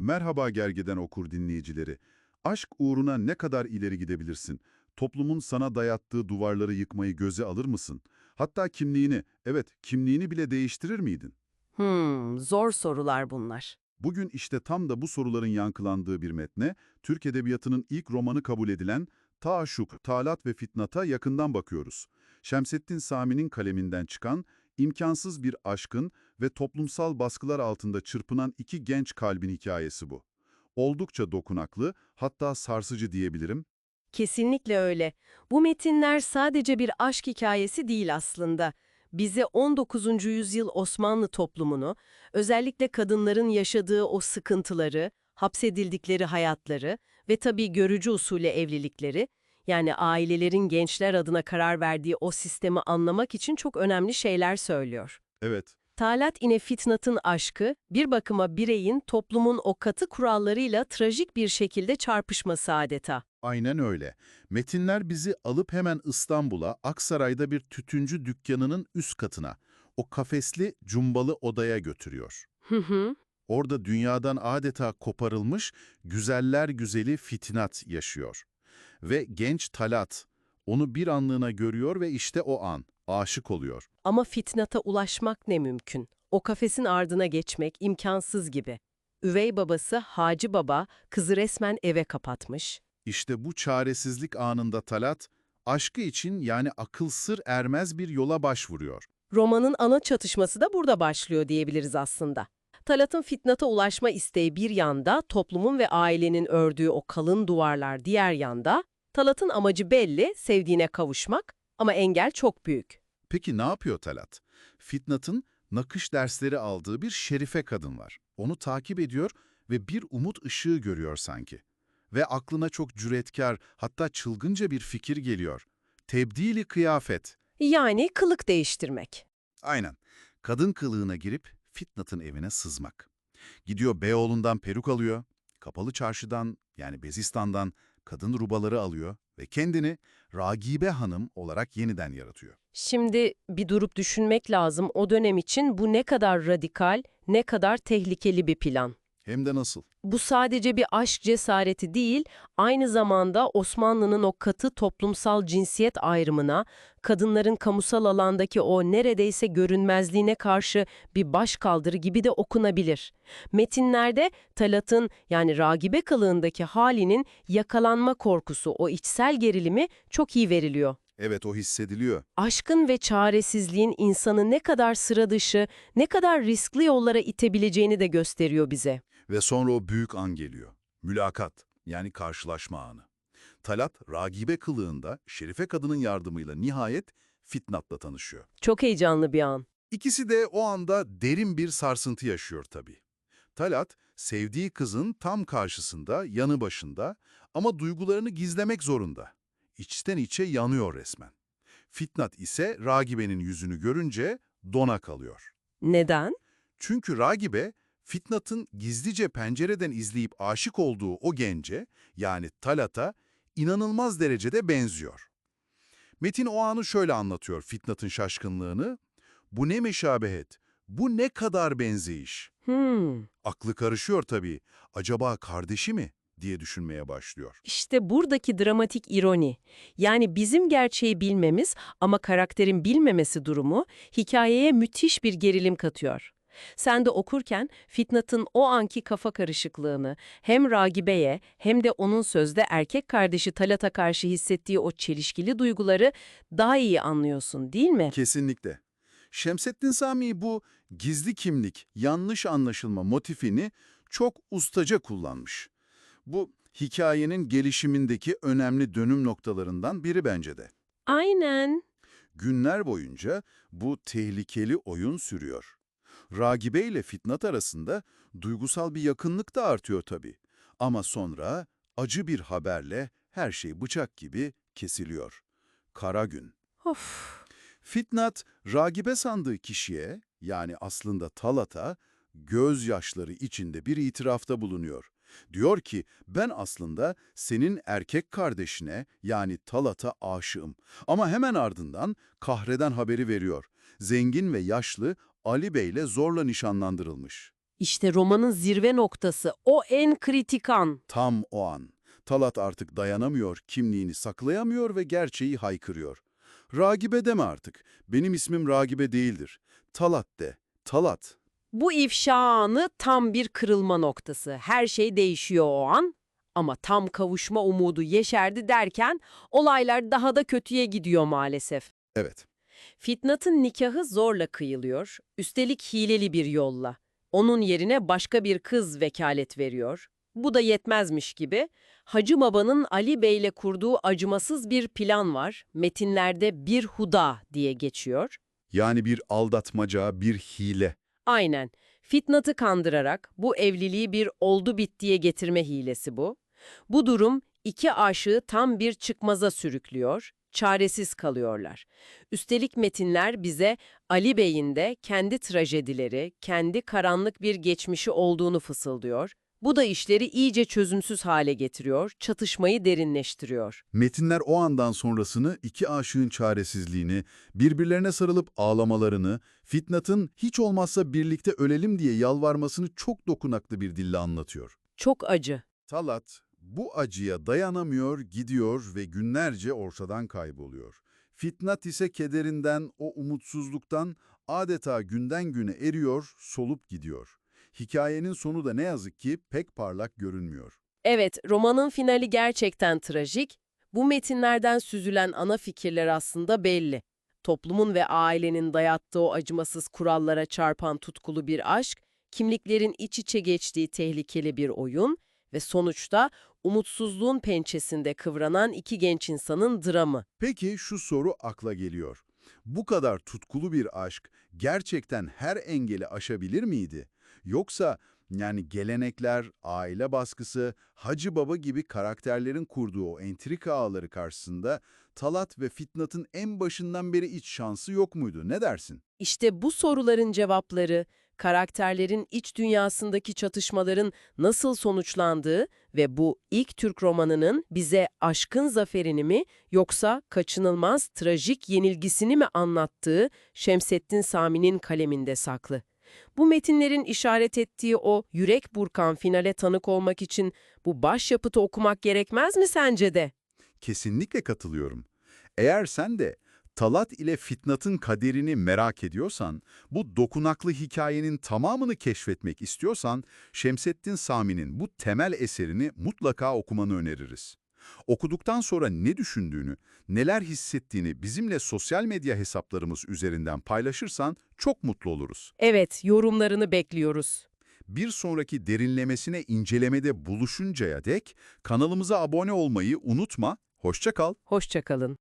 Merhaba Gergeden okur dinleyicileri. Aşk uğruna ne kadar ileri gidebilirsin? Toplumun sana dayattığı duvarları yıkmayı göze alır mısın? Hatta kimliğini, evet kimliğini bile değiştirir miydin? Hmm, zor sorular bunlar. Bugün işte tam da bu soruların yankılandığı bir metne, Türk Edebiyatı'nın ilk romanı kabul edilen Taaşuk, Talat ve Fitnat'a yakından bakıyoruz. Şemsettin Sami'nin kaleminden çıkan, imkansız bir aşkın ve toplumsal baskılar altında çırpınan iki genç kalbin hikayesi bu. Oldukça dokunaklı, hatta sarsıcı diyebilirim. Kesinlikle öyle. Bu metinler sadece bir aşk hikayesi değil aslında. Bize 19. yüzyıl Osmanlı toplumunu, özellikle kadınların yaşadığı o sıkıntıları, hapsedildikleri hayatları ve tabii görücü usulü evlilikleri, yani ailelerin gençler adına karar verdiği o sistemi anlamak için çok önemli şeyler söylüyor. Evet, Talat ine Fitnat'ın aşkı, bir bakıma bireyin toplumun o katı kurallarıyla trajik bir şekilde çarpışması adeta. Aynen öyle. Metinler bizi alıp hemen İstanbul'a, Aksaray'da bir tütüncü dükkanının üst katına, o kafesli, cumbalı odaya götürüyor. Hı hı. Orada dünyadan adeta koparılmış, güzeller güzeli Fitnat yaşıyor. Ve genç Talat, onu bir anlığına görüyor ve işte o an, aşık oluyor. Ama Fitnat'a ulaşmak ne mümkün? O kafesin ardına geçmek imkansız gibi. Üvey babası Hacı Baba kızı resmen eve kapatmış. İşte bu çaresizlik anında Talat, aşkı için yani akıl sır ermez bir yola başvuruyor. Romanın ana çatışması da burada başlıyor diyebiliriz aslında. Talat'ın Fitnat'a ulaşma isteği bir yanda, toplumun ve ailenin ördüğü o kalın duvarlar diğer yanda, Talat'ın amacı belli, sevdiğine kavuşmak ama engel çok büyük. Peki ne yapıyor Talat? Fitnat'ın nakış dersleri aldığı bir şerife kadın var. Onu takip ediyor ve bir umut ışığı görüyor sanki. Ve aklına çok cüretkar, hatta çılgınca bir fikir geliyor. Tebdili kıyafet. Yani kılık değiştirmek. Aynen. Kadın kılığına girip Fitnat'ın evine sızmak. Gidiyor Beyoğlu'ndan peruk alıyor, kapalı çarşıdan yani Bezistan'dan kadın rubaları alıyor ve kendini Ragibe Hanım olarak yeniden yaratıyor. Şimdi bir durup düşünmek lazım o dönem için bu ne kadar radikal, ne kadar tehlikeli bir plan. Hem de nasıl? Bu sadece bir aşk cesareti değil, aynı zamanda Osmanlı'nın o katı toplumsal cinsiyet ayrımına, kadınların kamusal alandaki o neredeyse görünmezliğine karşı bir başkaldırı gibi de okunabilir. Metinlerde Talat'ın yani ragibe kılığındaki halinin yakalanma korkusu, o içsel gerilimi çok iyi veriliyor. Evet o hissediliyor. Aşkın ve çaresizliğin insanı ne kadar sıra dışı, ne kadar riskli yollara itebileceğini de gösteriyor bize. Ve sonra o büyük an geliyor. Mülakat, yani karşılaşma anı. Talat, ragibe kılığında Şerife kadının yardımıyla nihayet Fitnat'la tanışıyor. Çok heyecanlı bir an. İkisi de o anda derin bir sarsıntı yaşıyor tabii. Talat, sevdiği kızın tam karşısında, yanı başında ama duygularını gizlemek zorunda. İçten içe yanıyor resmen. Fitnat ise Ragibe'nin yüzünü görünce dona kalıyor. Neden? Çünkü Ragibe, Fitnat'ın gizlice pencereden izleyip aşık olduğu o gence, yani Talat'a, inanılmaz derecede benziyor. Metin o anı şöyle anlatıyor Fitnat'ın şaşkınlığını. Bu ne meşabehet, bu ne kadar benzeyiş. Hmm. Aklı karışıyor tabii. Acaba kardeşi mi? diye düşünmeye başlıyor. İşte buradaki dramatik ironi. Yani bizim gerçeği bilmemiz ama karakterin bilmemesi durumu hikayeye müthiş bir gerilim katıyor. Sen de okurken Fitnat'ın o anki kafa karışıklığını hem Ragibe'ye hem de onun sözde erkek kardeşi Talat'a karşı hissettiği o çelişkili duyguları daha iyi anlıyorsun değil mi? Kesinlikle. Şemsettin Sami bu gizli kimlik, yanlış anlaşılma motifini çok ustaca kullanmış. Bu hikayenin gelişimindeki önemli dönüm noktalarından biri bence de. Aynen. Günler boyunca bu tehlikeli oyun sürüyor. Ragibe ile Fitnat arasında duygusal bir yakınlık da artıyor tabii. Ama sonra acı bir haberle her şey bıçak gibi kesiliyor. Kara gün. Of. Fitnat, Ragibe sandığı kişiye, yani aslında Talat'a, gözyaşları içinde bir itirafta bulunuyor. Diyor ki, ben aslında senin erkek kardeşine, yani Talat'a aşığım. Ama hemen ardından kahreden haberi veriyor. Zengin ve yaşlı Ali Bey'le zorla nişanlandırılmış. İşte romanın zirve noktası, o en kritik an. Tam o an. Talat artık dayanamıyor, kimliğini saklayamıyor ve gerçeği haykırıyor. Ragibe deme artık. Benim ismim Ragibe değildir. Talat de. Talat. Bu ifşa anı tam bir kırılma noktası. Her şey değişiyor o an. Ama tam kavuşma umudu yeşerdi derken olaylar daha da kötüye gidiyor maalesef. Evet. Fitnat'ın nikahı zorla kıyılıyor, üstelik hileli bir yolla. Onun yerine başka bir kız vekalet veriyor. Bu da yetmezmiş gibi Hacı Baba'nın Ali Bey'le kurduğu acımasız bir plan var. Metinlerde bir huda diye geçiyor. Yani bir aldatmaca, bir hile. Aynen. Fitnat'ı kandırarak bu evliliği bir oldu bittiye getirme hilesi bu. Bu durum iki aşığı tam bir çıkmaza sürüklüyor, çaresiz kalıyorlar. Üstelik metinler bize Ali Bey'in de kendi trajedileri, kendi karanlık bir geçmişi olduğunu fısıldıyor. Bu da işleri iyice çözümsüz hale getiriyor, çatışmayı derinleştiriyor. Metinler o andan sonrasını iki aşığın çaresizliğini, birbirlerine sarılıp ağlamalarını, Fitnat'ın hiç olmazsa birlikte ölelim diye yalvarmasını çok dokunaklı bir dille anlatıyor. Çok acı. Talat bu acıya dayanamıyor, gidiyor ve günlerce ortadan kayboluyor. Fitnat ise kederinden, o umutsuzluktan adeta günden güne eriyor, solup gidiyor. Hikayenin sonu da ne yazık ki pek parlak görünmüyor. Evet, romanın finali gerçekten trajik. Bu metinlerden süzülen ana fikirler aslında belli. Toplumun ve ailenin dayattığı o acımasız kurallara çarpan tutkulu bir aşk, kimliklerin iç içe geçtiği tehlikeli bir oyun ve sonuçta umutsuzluğun pençesinde kıvranan iki genç insanın dramı. Peki şu soru akla geliyor. Bu kadar tutkulu bir aşk gerçekten her engeli aşabilir miydi? Yoksa yani gelenekler, aile baskısı, Hacı Baba gibi karakterlerin kurduğu o entrika ağları karşısında Talat ve Fitnat'ın en başından beri hiç şansı yok muydu? Ne dersin? İşte bu soruların cevapları, karakterlerin iç dünyasındaki çatışmaların nasıl sonuçlandığı ve bu ilk Türk romanının bize aşkın zaferini mi yoksa kaçınılmaz trajik yenilgisini mi anlattığı Şemsettin Sami'nin kaleminde saklı. Bu metinlerin işaret ettiği o yürek burkan finale tanık olmak için bu başyapıtı okumak gerekmez mi sence de? Kesinlikle katılıyorum. Eğer sen de Talat ile Fitnat'ın kaderini merak ediyorsan, bu dokunaklı hikayenin tamamını keşfetmek istiyorsan, Şemsettin Sami'nin bu temel eserini mutlaka okumanı öneririz. Okuduktan sonra ne düşündüğünü, neler hissettiğini bizimle sosyal medya hesaplarımız üzerinden paylaşırsan çok mutlu oluruz. Evet, yorumlarını bekliyoruz. Bir sonraki derinlemesine incelemede buluşuncaya dek kanalımıza abone olmayı unutma, hoşça kal. Hoşçakalın.